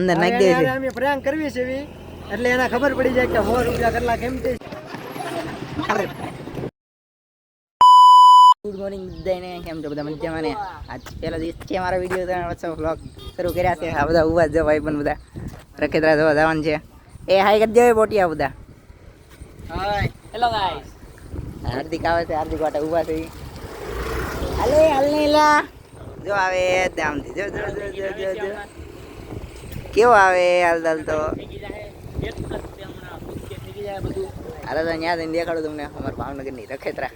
અંદર નાખી દે છે. અમે પ્રેંક કરવી છે એટલે એને ખબર પડી જાય કે સો રૂપિયા કેટલા કિંમતી ગુડ મોર્નિંગ બધાને કેમ છો બધા? મજામાં ને? આજ પહેલા દિવસ છે મારો વીડિયો ત્રણ વર્ષો વ્લોગ શરૂ કર્યા છે. આ બધા ઊભા જ ભાઈ પણ બધા. રખેતરા જોવા જવાનું છે. એ હાઈ કરી દેવાય બોટિયા બધા. હેલો ગાઈસ હાર્દિક આવે છે હાર્દિક વાટે ઊભા થઈ હાલે હાલ નહીં લા. જો આવે આમથી જો જો જો જો જો. કેવો આવે હાલ હાલ તો? હાલો તો ત્યાં જઈને દેખાડું તમને. અમારા ભાવનગરની રખેતરા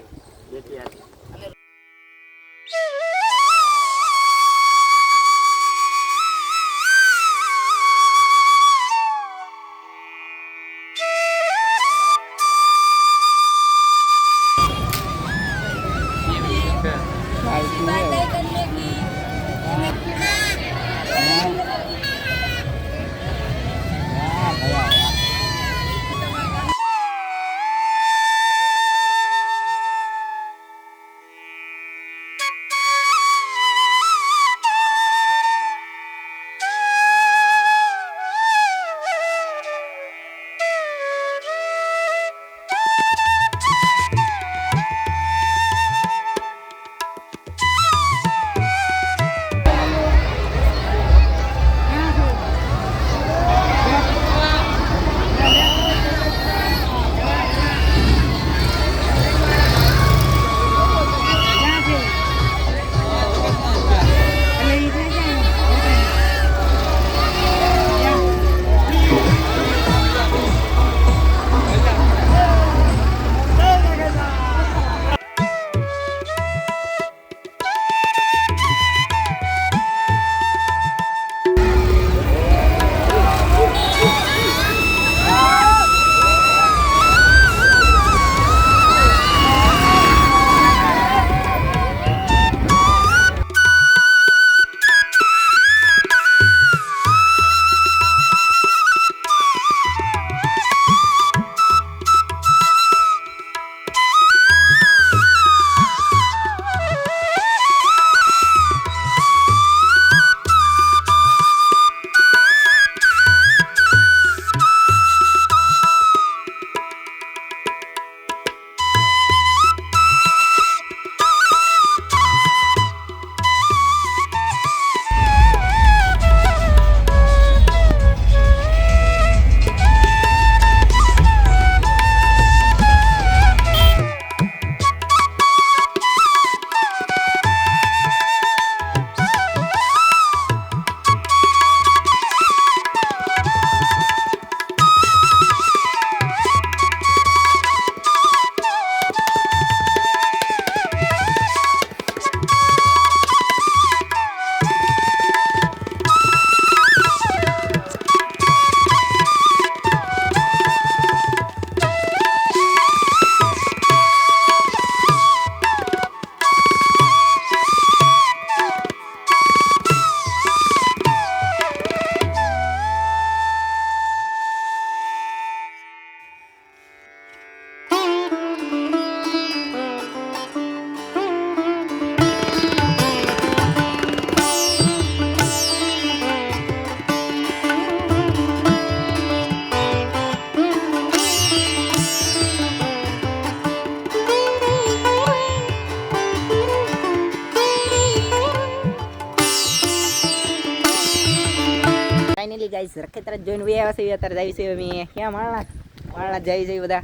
ગાઈસ રખેતરા જોઈને વે આવે છે અત્યારે જાય છે અમે. ક્યાં માળા? માળના જાય છે બધા.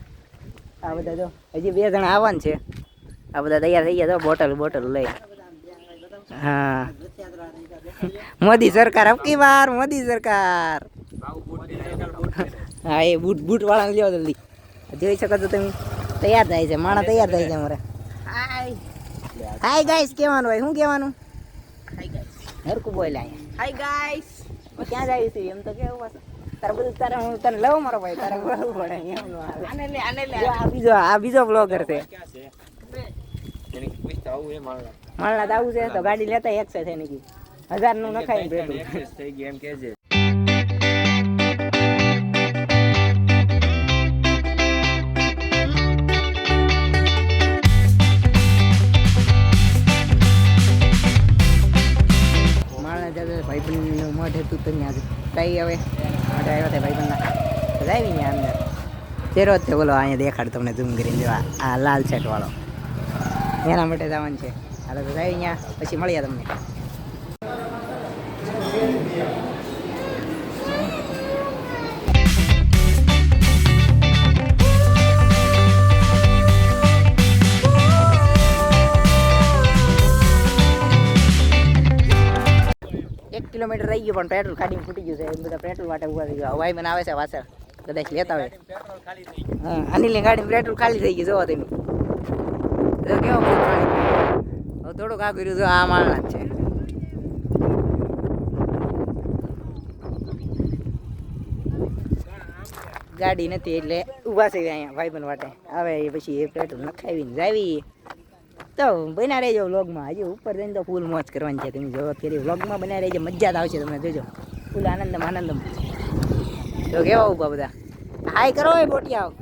આ બધા જો હજી બે જણા આવવાના છે. આ બધા તૈયાર થઈ ગયા તો બોટલ બોટલ લઈ. હા. મોદી સરકાર અબકી વાર? મોદી સરકાર. હા એ બૂટ બૂટ વાળાને લ્યો જલ્દી. જોઈ શકો છો તમે. તૈયાર થાય છે માણસ તૈયાર થાય છે અમારે. હાય હાય ગાઈસ કહેવાનું હોય? શું કહેવાનું હરકું બોલ્યા હાય ગાઈસ ક્યાં જાય છે? એમ તો કેવું પાછું તારે બધું તારે હું તને લઉં મારો ભાઈ તારે બોલવું પડે એમ આને લે આને લે આ બીજો આ બીજો બ્લોગર છે. માળના આવું છે તો ગાડી લેતા એક છે કી હજારનું નખાય ને થઈ ગઈ એમ કે છે. હતું તો ત્યાં કઈ હવે. માટે આવ્યા હતા ભાઈબંધના આવી ત્યાં અંદર. તેરો જ છે બોલો અહીંયા દેખાડ તમને ઝૂમ કરીને જો આ- લાલ શર્ટ વાળો. એના માટે જવાનું છે. હાલો તો આવી ત્યાં પછી મળ્યા તમને. કિલોમીટર રહી ગયું પણ પેટ્રોલ કાઢીને ફૂટી ગયું છે. એ બધા પેટ્રોલ માટે ઊભા થઈ ગયા. હવાઈ મને આવે છે પાછળ કદાચ લેતા હોય. હા અનિલની ગાડી પેટ્રોલ ખાલી થઈ ગયું જોવો તમે. જો કેવો હવે થોડુંક આ રહ્યું જો આ માળના જ છે. ગાડી નથી એટલે ઊભા છે અહીંયા ભાઈબંધ માટે. આવે એ પછી એ પેટ્રોલ નખાવીને જાવી તો બના રહેજો વ્લોગમાં. હજી ઉપર જઈને તો ફૂલ મોજ કરવાની છે. તમે જો ફેરી વ્લોગમાં બના રહેજો. મજા જ આવશે તમને જોજો. ફૂલ આનંદમ આનંદમ. તો કેવા ઊભા બધા. હાય કરો એ બોટિયાઓ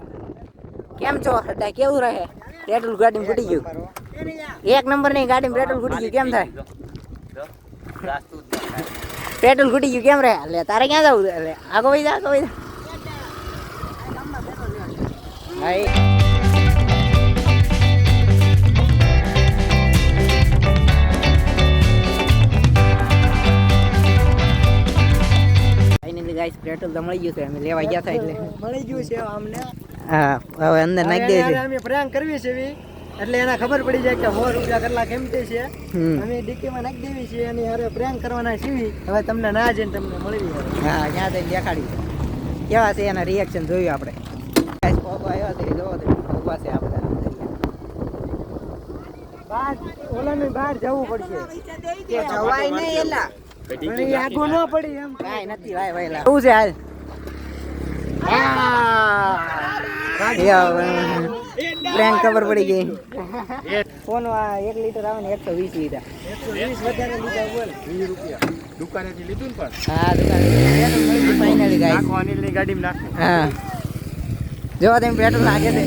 કેમ છો? અડ્ડા કેવું રહે? પેટ્રોલ ગાડી ફૂટી ગયું. એક નંબરની ગાડી પેટ્રોલ ફૂટી ગયું. કેમ થાય? પેટ્રોલ ફૂટી ગયું. કેમ રહે? એટલે તારે ક્યાં જવું? એટલે આગો ભાઈ આગો ભાઈ હાય. ગાઈસ પેટ્રોલ તો મળી ગયું છે અમે લેવા ગયા હતા એટલે. મળી ગયું છે અમને હા હવે અંદર નાખી દઈએ છીએ અમે પ્રેંક કરવી છે એટલે એને ખબર પડી જાય કે સો રૂપિયા કલાક કિંમતી છે. અમે ડીકીમાં નાખી દેવી છે અને હારે પ્રેંક કરવાના છીએ. હવે તમને ના જઈને તમને મળી હા ત્યાં જઈને દેખાડી કેવા છે એના રિએક્શન જોયું આપણે. ગાઈસ પોગો આવ્યો છે જોવો તમે. ઊભા છે આ બહાર ઓલાને બહાર જવું પડશે. જવાય નહીં એલા. આગો ન પડી એમ. કાંઈ નથી ભાઈ ભાઈ લા શું છે હાલ. પ્રેન્ક ખબર પડી ગઈ. ફોન એક લીટર આવે ને એકસો વીસ લીધા. એકસો વીસ વધારે લીધા બોલ. દુકાનેથી લીધું ને પણ? હા દુકાન ફાઇનલી ગાડી અનિલની ગાડીમાં નાખો. હા. જો તેમ પેટ્રોલ લાગે છે.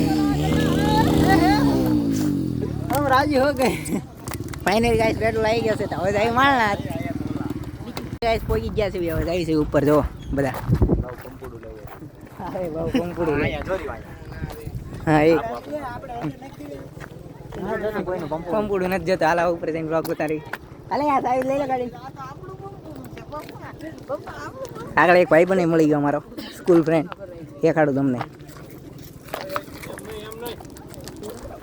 હમ રાજી હો ગઈ ફાઇનલી ગાઈસ પેટ્રોલ આવી ગયો છે તો હવે આવી માળના ગાઈસ પહોંચી ગયા છે હવે છે ઉપર જો બધા હા બહુ કંકુડું હા એ કંકુડું નથી જતો હાલા ઉપર જઈને બ્લોક ઉતારી હાલે યાર સાહેબ લઈ લે ગાડી આગળ એક ભાઈ પણ મળી ગયો અમારો સ્કૂલ ફ્રેન્ડ દેખાડું તમને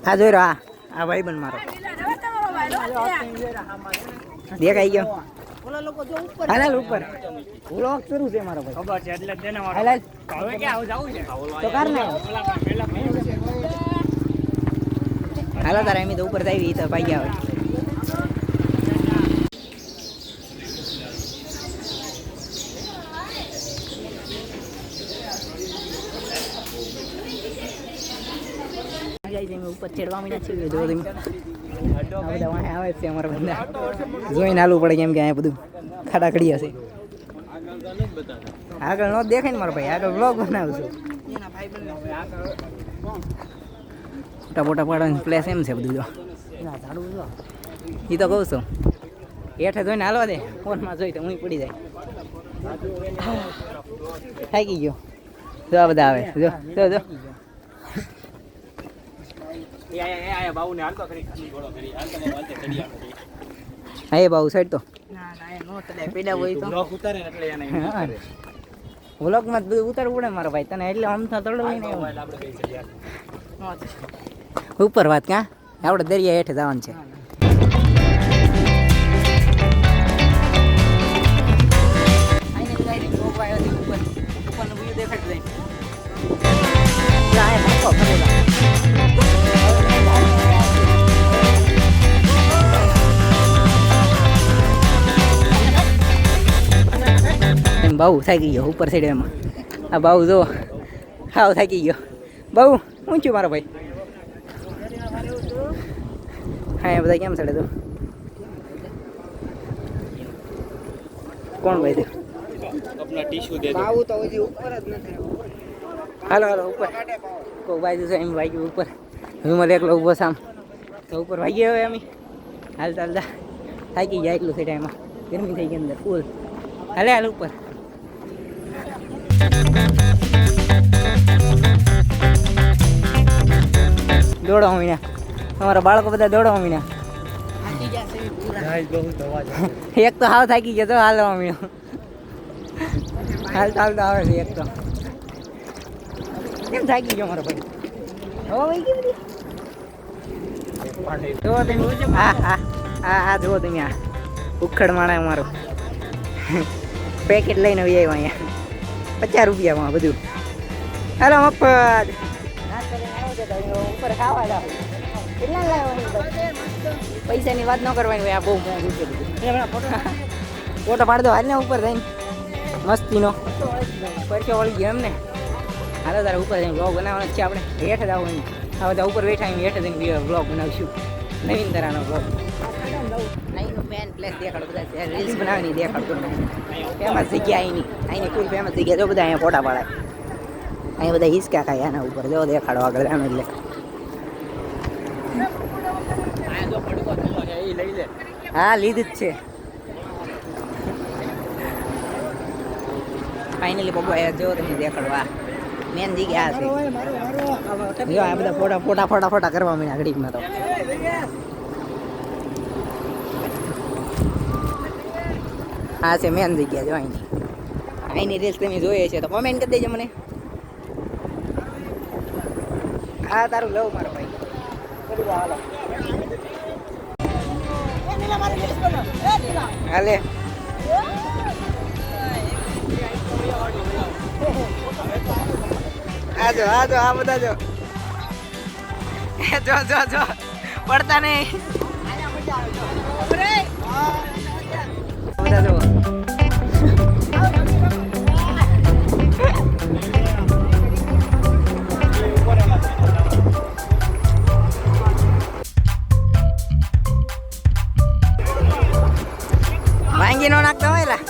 હા જોઈ રહ્યો હા આ ભાઈ પણ મારો દેખાઈ ગયો હાલ હાલ ઉપર. બ્લોક શરૂ છે મારો ભાઈ. ખબર છે એટલે તેને હાલ હાલ. હવે ક્યાં જવું છે? તો કર ને હાલો તારા એમ તો ઉપર જઈ તો ભાઈ ગયા હોય. ઉપર ચડવા માંડ્યા છે જો તમે બધા વાંહે આવે છે અમારા બધા. જોઈને હાલવું પડે કેમ કે અહીંયા બધું ખાડા ખડી હશે. આગળ નો દેખાય ને મારો ભાઈ આગળ બ્લોગ બનાવશું. મોટા ફોટા પાડવાની પ્લેસ એમ છે બધું જો. એ તો કહું છું. હેઠે જોઈને હાલવા દે. ફોનમાં જોઈ તો હું પડી જાય. થાકી ગયો. જો બધા આવે. જો જો જો. એટલે બાઉ સાઈડ તો. કરે. વ્લોગમાં બધું ઉતારવું પડે મારો ભાઈ. તને એટલે આમ ચડ્યા ઉપર વાત ક્યાં? આપણે દરિયા હેઠે જવાનું છે. બાઉ થાકી ગયો ઉપર સાઈડ એમાં. આ બાઉ જો હાવ થાકી ગયો. બાઉ ઊંચું મારો ભાઈ? હા એ બધા કેમ ચડે તો? કોણ ભાઈ આપના ઉપર જ હાલો હાલો ઉપર. કોઈ બાજુ છે એમ વાગ્યું ઉપર. હું મને એકલો ઊભો સામ તો ઉપર વાગી હવે અમે. હાલતા હાલતા. થાકી જાય એટલું છે ટાઈમમાં ગરમી થઈ ગઈ અંદર ફૂલ હાલે હાલ ઉપર. દોડો મીના. અમારા બાળકો બધા દોડો મીના. એક તો હાવ થાકી ગયો તો હાલવા મીનો. હાલ હાલતા આવે છે એક તો. કેમ થાકી ગયો મારો ભાઈ? હો ભાઈ કેમ જુઓ તમે હા હા હા હા તમે આ ઉખડ માણા અમારું. પેકેટ લઈને આવી આવ્યા અહીંયા. પચાસ રૂપિયામાં બધું. હાલો, મફત. તો ઉપર પૈસાની વાત ન કરવાની હોય, આ બહુ મોંઘું છે ફોટો પાડ દો ને ઉપર થઈને મસ્તીનો. પરચો વળી ગયો એમ ને. હાલો, તારે ઉપર થઈને બ્લોગ બનાવવાનો છે આપણે. હેઠ જ આવવાની આ બધા ઉપર બેઠા હેઠ જઈને બ્લોગ બનાવશું. નવીન તરાનો બ્લોગ અહીંનું મેન પ્લેસ દેખાડો બધા. રીલ્સ બનાવીને દેખાડતો ફેમસ જગ્યા અહીંની અહીંની ફૂલ ફેમસ જગ્યા. જો બધા અહીંયા ફોટા પાડાય અહીંયા બધા હિસકા ખાય આના ઉપર. જો દેખાડો આગળ આમ એટલે. હા, લીધું જ છે. ફાઇનલી અહીંયા જો તમે દેખાડો. આ મેન જગ્યા આ છે. જો આ બધા ફોટા ફોટા ફોટા ફોટા કરવા માંડ્યા ઘડીકમાં તો. આ છે મેન જગ્યા જો અહીંની. અહીંની રીલ્સ તમે જોઈએ છે, તો કોમેન્ટ કરી દેજો મને. હા, તારું લઉં મારો ભાઈ. હાલો. હાલે આજો જો, આ બધા જો. જો જો જો. પડતા નહીં બધા જો વાંગી નો નાખતો હોય લા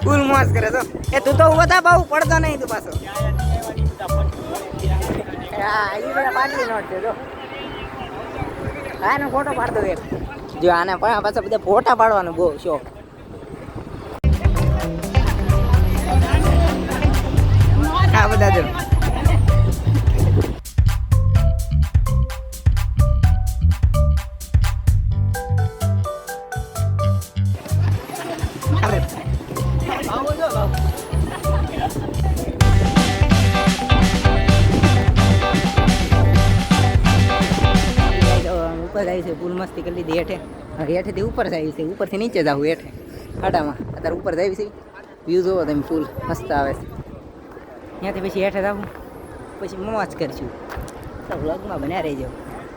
ફૂલ મોજ કરે તો એ તું તો ઊભો થા બહુ પડતો નહીં તું પાછો હા એ બધા પાટલી નોટ છે જો એનો ફોટો પાડતો એક. જો આને પણ પાછા બધા ફોટા પાડવાનો બહુ શોખ. આ બધા જો ઉપર જાય છે પુલ મસ્તી કરી લીધી હેઠે. હેઠેથી ઉપર જાય છે, ઉપરથી નીચે જાવ હેઠે, ખાડામાં. અત્યારે ઉપર જાય છે. વ્યૂ જોવો તમે ફૂલ મસ્ત આવે છે. ત્યાંથી પછી હેઠે જાવ પછી મોજ કરશું. તો વ્લોગમાં બન્યા રહેજો.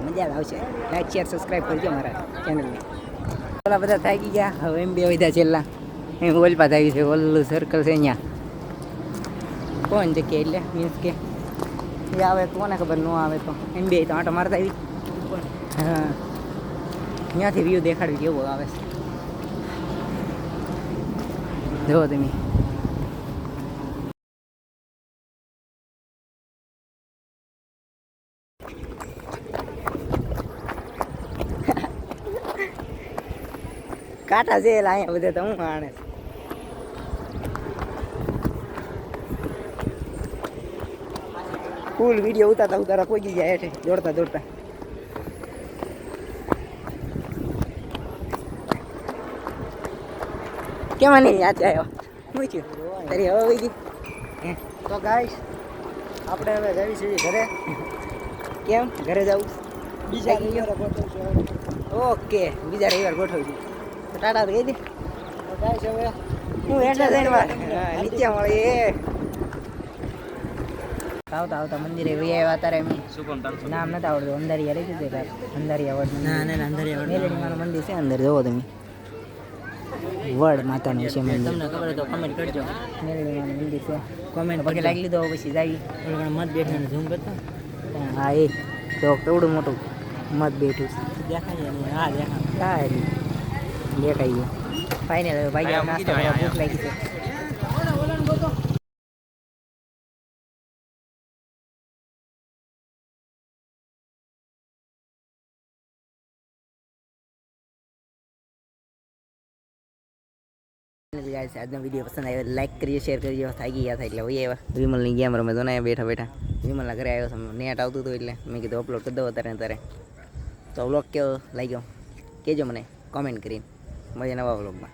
મજા આવશે. લાઈક શેર સબસ્ક્રાઈબ કરજો મારા ચેનલને ઓલા બધા થાકી ગયા. હવે એમ બે વધ્યા છેલ્લા. એમ ઓલપા આવી છે. ઓલું સર્કલ છે અહીંયા. કોણ જગ્યા એટલે? મીન્સ કે? આવે, કોને ખબર ન આવે તો? એમ બે તો આંટો મારતા આવી. હા. ત્યાંથી વ્યૂ દેખાડવી કેવો આવે છે? જુઓ તમે. કાંટા છે અહીંયા બધે તો હું આણે ફૂલ વીડિયો ઉતારતા ઉતારતા કોઈ ગયા હેઠે, દોડતા દોડતા. કેમાં નહીં યાદ આવ્યો? શું થયું? તારી હવે વહી ગઈ. તો ગાઈસ આપણે હવે જવી છીએ ઘરે. કેમ? ઘરે જવું બીજા? રવિવારે ગોઠવશું ઓકે બીજા રવિવાર ગોઠવશું તો ટાટા તો કહી દે. તો ગાઈસ હવે હું એટલે જઈને વાર નીચે મળીએ. એ આવતા આવતા મંદિરે વહી આવ્યા તારે એમ શું કોણ તારું નામ નથી આવડતું અંધારિયા રહી છે અંધારિયા વડ ના ના અંધારિયા વડ. મેલેડીમાનું મંદિર છે અંદર જોવો તમે. વડ માતાનું છે મંદિર. તમને ખબર તો કમેન્ટ કરજો. મેલેડીમાનું મંદિર છે. કોમેન્ટ પગે લાગી લીધો પછી જાય પણ મત બેઠાને ઝૂમ કરતો. હા એ. તો કેવડું મોટું મત બેઠું છે. દેખાય હા દેખાય. સારી દેખાઈ ગયું. ફાઇનલ ભાઈ નાસ્તો ભૂખ લાગી છે. આજનો વીડિયો પસંદ આવ્યો લાઈક કરીએ શેર કરીએ. થઈ ગયા થાય એટલે હોય એવા વિમલની ગેમ રમે તો ને બેઠા બેઠા. વિમલના ઘરે આવ્યો છું. નેટ આવતું હતું એટલે મેં કીધું અપલોડ કરી દઉં અત્યારે અત્યારે. ત્યારે તો વ્લોગ કેવો લાગ્યો? કહેજો મને. કોમેન્ટ કરીને. મળીએ નવા વ્લોગમાં